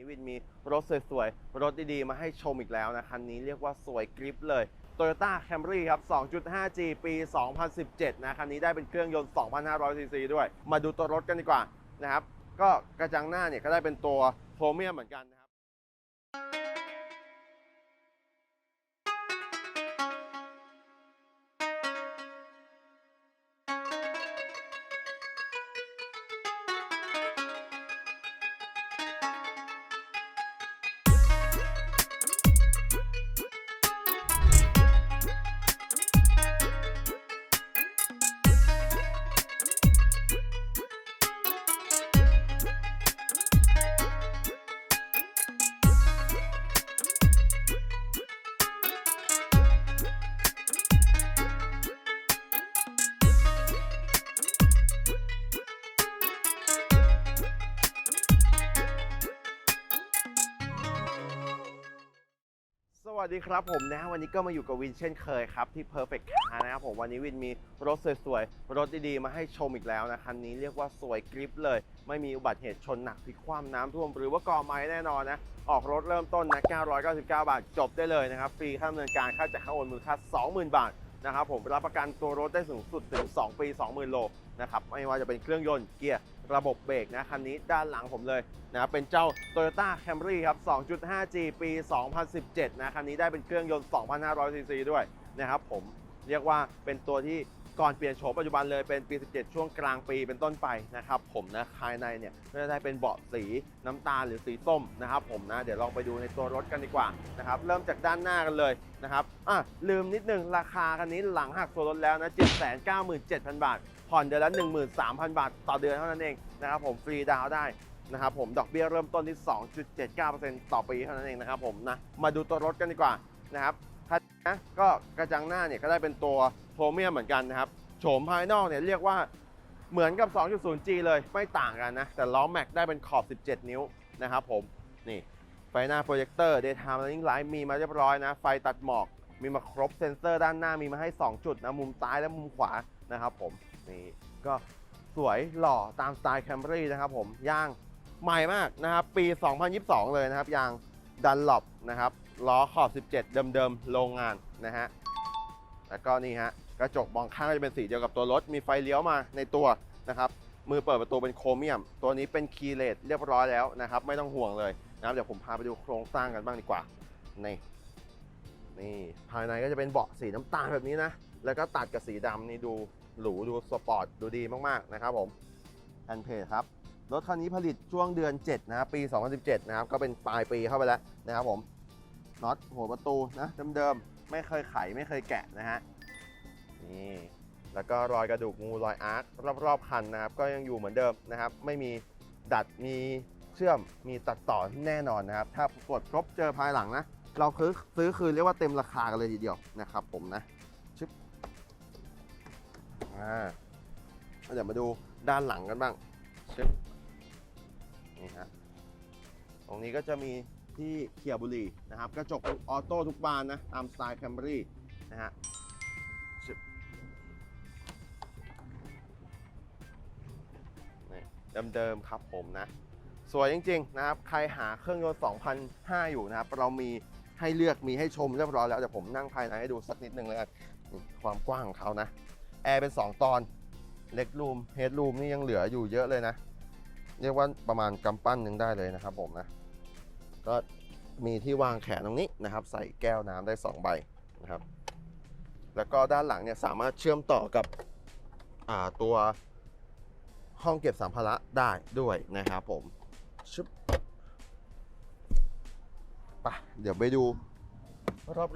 นี้วินมีรถสวยๆ รถดีๆ มาให้ชมอีกแล้วนะ คันนี้เรียกว่าสวยกริปเลย Toyota Camry ครับ 2.5G ปี 2017 นะ คันนี้ได้เป็นเครื่องยนต์ 2,500ซีซีด้วย มาดูตัวรถกันดีกว่านะครับ ก็กระจังหน้าเนี่ยก็ได้เป็นตัวโครเมียมเหมือนกันนะ วัสดีครับผมนะวันนี้ก็มาอยู่กับวินเช่นเคยครับ ที่ Perfect Car นะครับผมวันนี้วินมีรถสวยๆ รถดีๆ มาให้ชมอีกแล้วนะคันนี้เรียกว่าสวยกริปเลย ไม่มีอุบัติเหตุชนหนักพลิกคว่ำน้ำท่วม หรือว่าก่อไม้แน่นอนนะ ออกรถเริ่มต้นนะ999 บาทจบได้เลยนะครับ ฟรีค่าดำเนินการค่าจัดค่าโอนมูลค่า20,000 บาทนะครับผมรับประกันตัวรถได้สูงสุดถึง 2 ปี 20,000 โล นะครับไม่ว่าจะเป็นเครื่องยนต์เกียร์ระบบเบรกนะคันนี้ด้านหลังผมเลยนะครับเป็นเจ้า Toyota Camry ครับ 2.5G ปี 2017 นะคันนี้ได้เป็นเครื่องยนต์ 2,500ซีซีด้วยนะครับผมเรียกว่าเป็นตัวที่ก่อนเปลี่ยนโฉมปัจจุบันเลยเป็นปี 17 ช่วงกลางปีเป็นต้นไปนะครับผมนะภายในเนี่ยก็จะได้เป็นเบาะสีน้ำตาลหรือสีส้มนะครับผมนะเดี๋ยวลองไปดูในตัวรถกันดีกว่านะครับเริ่มจากด้านหน้ากันเลยนะครับอะลืมนิดนึงราคาคันนี้หลังหักส่วนลดแล้วนะ 797,000 บาท ผ่อนเดือนละ 13,000 บาท ต่อเดือนเท่านั้นเองนะครับผมฟรีดาวได้นะครับผมดอกเบี้ยเริ่มต้นที่ 2.79%ต่อปีเท่านั้นเองนะครับผมนะมาดูตัวรถกันดีกว่านะครับคันนี้นะก็กระจังหน้าเนี่ยก็ได้เป็นตัวโพรเมียมเหมือนกันนะครับโฉมภายนอกเนี่ยเรียกว่าเหมือนกับ 2.0G เลยไม่ต่างกันนะ แต่ล้อแม็กได้เป็นขอบ 17 นิ้วนะครับผมนี่ไฟหน้าโปรเจคเตอร์ Daytime Running Light มีมาเรียบร้อยนะ ไฟตัดหมอกมีมาครบเซ็นเซอร์ด้านหน้ามีมาให้ 2 จุดนะ มุมซ้ายและมุมขวานะครับผม นี่ก็สวยหล่อตามสไตล์ Camry นะครับผมย่างใหม่มากนะครับ ปี 2022 เลยนะครับยางดันหลบนะครับล้อขอบ 17 เดิมๆโรงงานนะฮะแล้วก็นี่ฮะกระจกมองข้างก็จะเป็นสีเดียวกับตัวรถ มีไฟเลี้ยวมาในตัวนะครับ มือเปิดประตูเป็นโครเมียม ตัวนี้เป็นคีย์เลสเรียบร้อยแล้วนะครับ ไม่ต้องห่วงเลยนะครับเดี๋ยวผมพาไปดูโครงสร้างกันบ้างดีกว่านี่นี่ภายในก็จะเป็นเบาะสีน้ำตาลแบบนี้นะ แล้วก็ตัดกับสีดำนี่ดู หรูดูสปอร์ตดูดีมากๆนะครับผมแอนเพจครับรถคันนี้ผลิตช่วงเดือน 7 นะครับ ปี 2017 นะครับ ก็เป็นปลายปีเข้าไปแล้วนะครับผมน็อตหัวประตูนะเดิมๆ ไม่เคยไขไม่เคยแกะนะฮะนี่แล้วก็รอยกระดูกงูรอยอาร์ครอบๆคันนะครับ ก็ยังอยู่เหมือนเดิมนะครับ ไม่มีดัดมีเชื่อมมีตัดต่อแน่นอนนะครับ ถ้ากดครบเจอภายหลังนะ เราซื้อซื้อคืนเรียกว่าเต็มราคากันเลยทีเดียวนะครับผมนะ อ่าเดี๋ยวมาดูด้านหลังกันบ้างชึบนี่ฮะตรงนี้ก็จะมีที่เขี่ยบุหรี่นะครับ กระจกเป็นออโต้ทุกบานนะ ตามสไตล์แคมบรีนะฮะชึบนี่เดิมๆครับผมนะ สวยจริง ๆ นะครับ ใครหาเครื่องยนต์2,005 อยู่นะครับ เรามีให้เลือกมีให้ชมเรียบร้อยแล้วเดี๋ยวผมนั่งภายในให้ดูสักนิดนึงเลยกันนี่ความกว้างของเขานะ แอร์เป็น 2 ตอนเล็กรูมเฮดรูมนี่ยังเหลืออยู่เยอะเลยนะ เรียกว่าประมาณกำปั้นหนึ่งได้เลยนะครับผมนะ ก็มีที่วางแขนตรงนี้นะครับ ใส่แก้วน้ำได้ 2 ใบนะครับ แล้วก็ด้านหลังเนี่ยสามารถเชื่อมต่อกับตัวห้องเก็บสัมภาระได้ด้วยนะครับผมชึบไปเดี๋ยวไปดู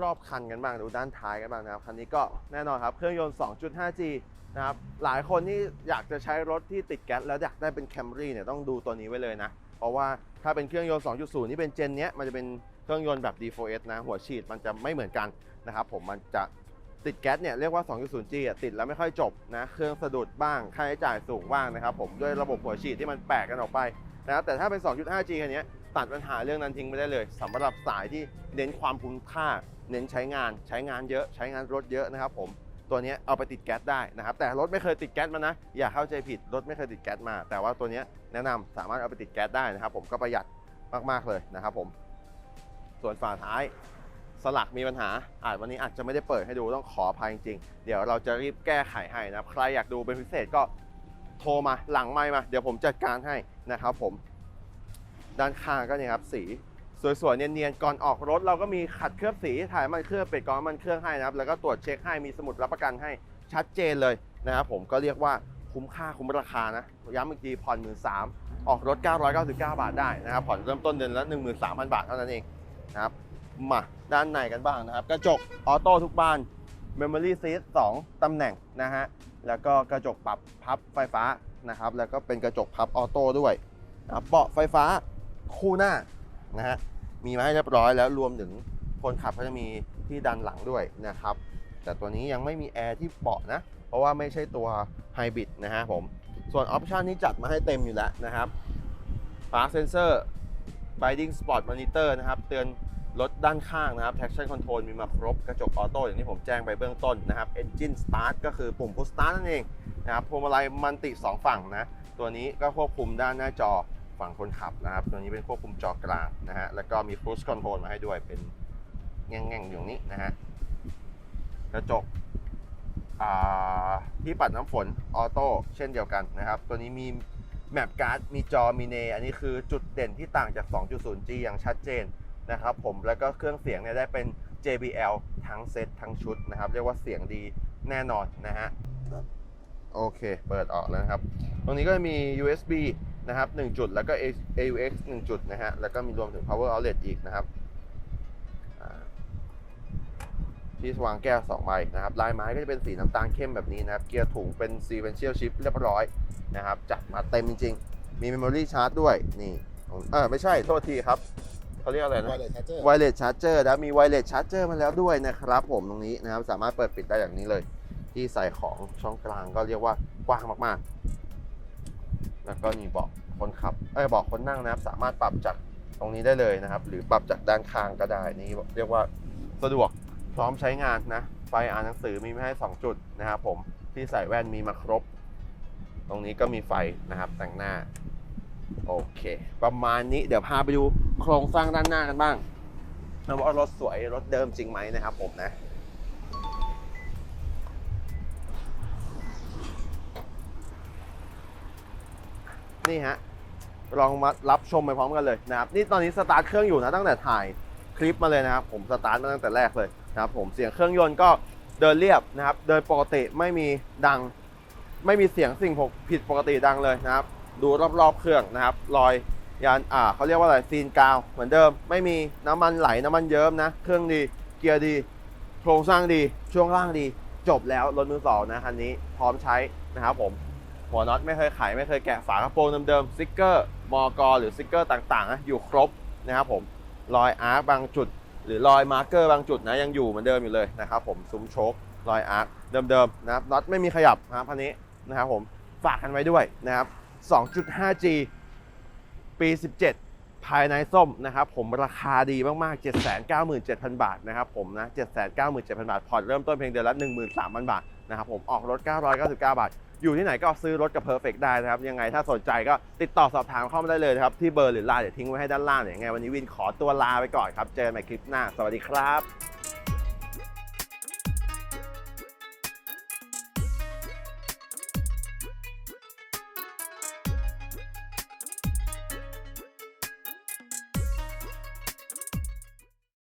รอบๆคันกันบ้างดูด้านท้ายกันบ้างนะครับคันนี้ก็แน่นอนครับเครื่องยนต์ 2.5G นะครับหลายคนที่อยากจะใช้รถที่ติดแก๊สแล้วอยากได้เป็น Camry เนี่ยต้องดูตัวนี้ไว้เลยนะ เพราะว่าถ้าเป็นเครื่องยนต์ 2.0ที่เป็นเจนเนี้ยมันจะเป็นเครื่องยนต์แบบ D4S นะ หัวฉีดมันจะไม่เหมือนกันนะครับผมมันจะติดแก๊สเนี่ยเรียกว่า 2.0G ติดแล้วไม่ค่อยจบนะเครื่องสะดุดบ้างค่าใช้จ่ายสูงบ้างนะครับผมด้วยระบบหัวฉีดที่มันแปลกกันออกไปนะครับแต่ถ้าเป็น 2.5G คันนี้ ตัดปัญหาเรื่องนั้นทิ้งไปได้เลยสำหรับสายที่เน้นความคุ้มค่า เน้นใช้งาน ใช้งานเยอะใช้งานรถเยอะนะครับ ผมตัวนี้เอาไปติดแก๊สได้นะครับ แต่รถไม่เคยติดแก๊สมานะ อย่าเข้าใจผิดรถไม่เคยติดแก๊สมา แต่ว่าตัวนี้แนะนำสามารถเอาไปติดแก๊สได้นะครับ ผมก็ประหยัดมากๆเลยนะครับ ผม ส่วนฝาท้ายสลักมีปัญหาอาจวันนี้อาจจะไม่ได้เปิดให้ดูต้องขออภัยจริงๆ เดี๋ยวเราจะรีบแก้ไขให้นะครับใครอยากดูเป็นพิเศษก็โทรมาหลังไมมา เดี๋ยวผมจัดการให้นะครับ ผม ด้านข้างก็เนี่ยครับสีสวยๆเนียนๆก่อนออกรถเราก็มีขัดเคลือบสีถ่ายมันเคลือบเป็ดกรองน้ำมันเครื่องให้นะครับแล้วก็ตรวจเช็คให้มีสมุดรับประกันให้ชัดเจนเลยนะครับผมก็เรียกว่าคุ้มค่าคุ้มราคานะย้ำอีกทีผ่อนหมื่นสามออกรถ 999 บาทได้นะครับผ่อนเริ่มต้นเดือนละ13,000 บาทเท่านั้นเองนะครับมาด้านในกันบ้างนะครับกระจกออโต้ทุกบาน Memory Seat 2ตำแหน่งนะฮะแล้วก็กระจกปรับพับไฟฟ้านะครับแล้วก็เป็นกระจกพับออโต้ด้วยนะเบาะไฟฟ้า คู่หน้านะฮะมีมาให้เรียบร้อยแล้วรวมถึงคนขับก็จะมีที่ดันหลังด้วยนะครับ แต่ตัวนี้ยังไม่มีแอร์ที่เบาะนะ เพราะว่าไม่ใช่ตัวไฮบริดนะฮะผม ส่วนออปชันนี้จัดมาให้เต็มอยู่แล้วนะครับ Park Sensor Binding Spot Monitor นะครับ เตือนรถด้านข้างนะครับ Traction Control มีมาครบ กระจกออโต้อย่างที่ผมแจ้งไปเบื้องต้นนะครับ Engine Start ก็คือปุ่ม Push Start นั่นเองนะครับพวงมาลัยมันติ2ฝั่งนะ ตัวนี้ก็ควบคุมด้านหน้าจอ ฝั่งคนขับนะครับ ตัวนี้เป็นควบคุมจอกลางนะฮะ แล้วก็มี Cruise Control มาให้ด้วย เป็นแง่งๆอยู่นี้นะฮะ กระจกที่ปัดน้ำฝนออโต้เช่นเดียวกันนะครับ ตัวนี้มีแมปการ์ด มีจอ มีเน อันนี้คือจุดเด่นที่ต่างจาก 2.0G อย่างชัดเจนนะครับผม แล้วก็เครื่องเสียงเนี่ยได้เป็น JBL ทั้งเซตทั้งชุดนะครับ เรียกว่าเสียงดีแน่นอนนะฮะ โอเค เปิดออกแล้วนะครับ ตรงนี้ก็จะมี USB นะครับ 1 จุดแล้วก็ AUX 1 จุดนะฮะแล้วก็มีรวมถึง power outlet อีกนะครับอ่าที่วางแก้ว2ใบนะครับลายไม้ก็จะเป็นสีน้ำตาลเข้มแบบนี้นะครับ เกียร์ถุงเป็น sequential shift เรียบร้อยนะครับ จัดมาเต็มจริง ๆ มี memory charge ด้วยนี่เออไม่ใช่โทษทีครับเขาเรียกอะไรนะไวเลสชาร์เจอร์ไวเลสชาร์เจอร์นะมีไวเลสชาร์เจอร์มาแล้วด้วยนะครับ ผมตรงนี้นะครับ สามารถเปิดปิดได้อย่างนี้เลย ที่ใส่ของช่องกลางก็เรียกว่ากว้างมากๆ แล้วก็นี่เบาะคนขับเอ้ยเบาะคนนั่งนะครับ สามารถปรับจากตรงนี้ได้เลยนะครับ หรือปรับจากด้านข้างก็ได้นี่เรียกว่าสะดวกพร้อมใช้งานนะไฟอ่านหนังสือมีมาให้ 2 จุดนะครับผมที่ใส่แว่นมีมาครบ ตรงนี้ก็มีไฟนะครับแต่งหน้าโอเค ประมาณนี้เดี๋ยวพาไปดูโครงสร้างด้านหน้ากันบ้างนะว่ารถสวยรถเดิมจริงไหมนะครับผมนะ นี่ฮะลองมารับชมไปพร้อมกันเลยนะครับนี่ตอนนี้สตาร์ทเครื่องอยู่นะตั้งแต่ถ่ายคลิปมาเลยนะครับผมสตาร์ทมาตั้งแต่แรกเลยนะครับผมเสียงเครื่องยนต์ก็เดินเรียบนะครับ เดินปกติไม่มีดัง ไม่มีเสียงสิ่งผิดปกติดังเลยนะครับ ดูรอบๆเครื่องนะครับรอยยานอ่าเขาเรียกว่าอะไรซีนกาวเหมือนเดิม ไม่มีน้ำมันไหลน้ำมันเยิ้มนะ เครื่องดีเกียร์ดี โครงสร้างดีช่วงล่างดี จบแล้วรถมือสองนะคันนี้พร้อมใช้นะครับผม หัวน็อตไม่เคยไขไม่เคยแกะฝากระโปรงเดิมๆสติกเกอร์มอกหรือสติกเกอร์ต่างๆนะอยู่ครบนะครับผมรอยอาร์คบางจุด หรือรอยมาร์กเกอร์บางจุดนะยังอยู่เหมือนเดิมอยู่เลยนะครับผมซุ้มโชครอยอาร์คเดิมๆนะครับน็อตไม่มีขยับนะครับคันนี้นะครับผมฝากกันไว้ด้วยนะครับ 2.5G ปี 17 ภายในส้มนะครับผมราคาดีมากๆ 797,000 บาทนะครับผมนะ 797,000 บาทผ่อนเริ่มต้นเพียงเดือนละ 13,000 บาทนะครับผมออกรถ 999 บาท อยู่ที่ไหนก็ซื้อรถกับ Perfect ได้นะครับ ยังไงถ้าสนใจก็ติดต่อสอบถามเข้ามาได้เลยนะครับ ที่เบอร์หรือไลน์เดี๋ยวทิ้งไว้ให้ด้านล่างเนี่ยยังไงวันนี้วินขอตัวลาไปก่อนครับ เจอกันใหม่คลิปหน้า สวัสดีครับ